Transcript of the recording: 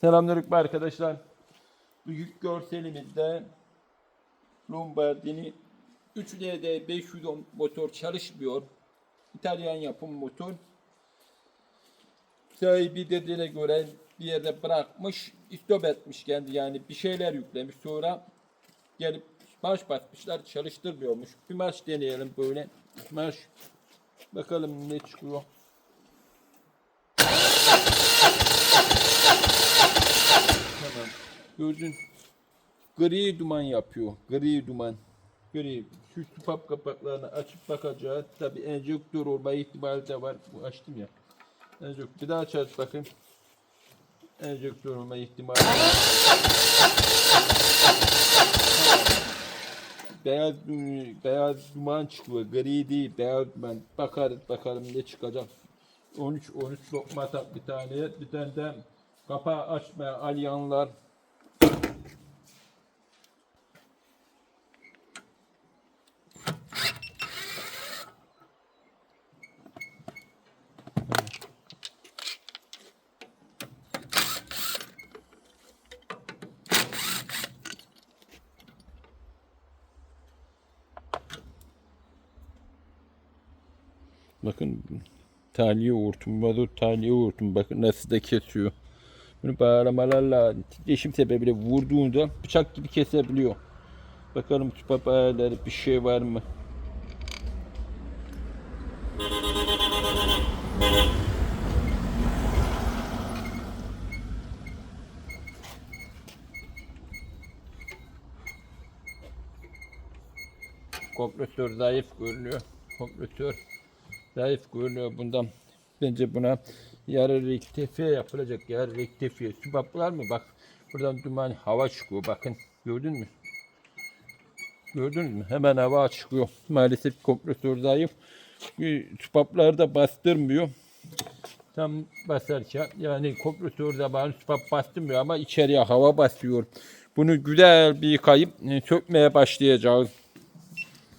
Selamünaleyküm arkadaşlar. Bugün görselimizde Lombardini 3LD 510 motor çalışmıyor. İtalyan yapım motor. Sahibi dediğine göre bir yerde bırakmış, istop etmiş kendi yani bir şeyler yüklemiş. Sonra gelip marş basmışlar çalıştırmıyormuş. Bir marş deneyelim böyle. Marş. Bakalım ne çıkıyor. Gördün. Gri duman yapıyor. Gri duman. Gri. Şu tupap kapaklarını açıp bakacağız. Tabi enjektör olma ihtimali de var. Bu açtım ya. Enjektör. Bir daha aç bakayım. Enjektör olma ihtimali. Beyaz, beyaz duman çıkıyor. Gri değil. Beyaz duman. Bakarız bakalım ne çıkacak. 13 13 lokma tak bir tane. Bir tane de kapağı açmaya alyanlar. Bakın taliye hortum, mazot taliye hortum. Bakın nasıl da kesiyor. Bunu bağlamalarla titreşim sebebiyle vurduğunda bıçak gibi kesebiliyor. Bakalım tüpap ayarları bir şey var mı? Kompresör zayıf görünüyor. Kompresör zayıf görünüyor bundan. Bence buna yarı rektifiye yapılacak. Yarı rektifiye. Sübaplar mı? Bak buradan duman hava çıkıyor. Bakın gördün mü? Gördünüz mü? Hemen hava çıkıyor. Maalesef kompresör zayıf. Sübaplar da bastırmıyor. Tam basarken yani kompresör zamanı sübap bastırmıyor ama içeriye hava basıyor. Bunu güzel bir yıkayıp e, sökmeye başlayacağız.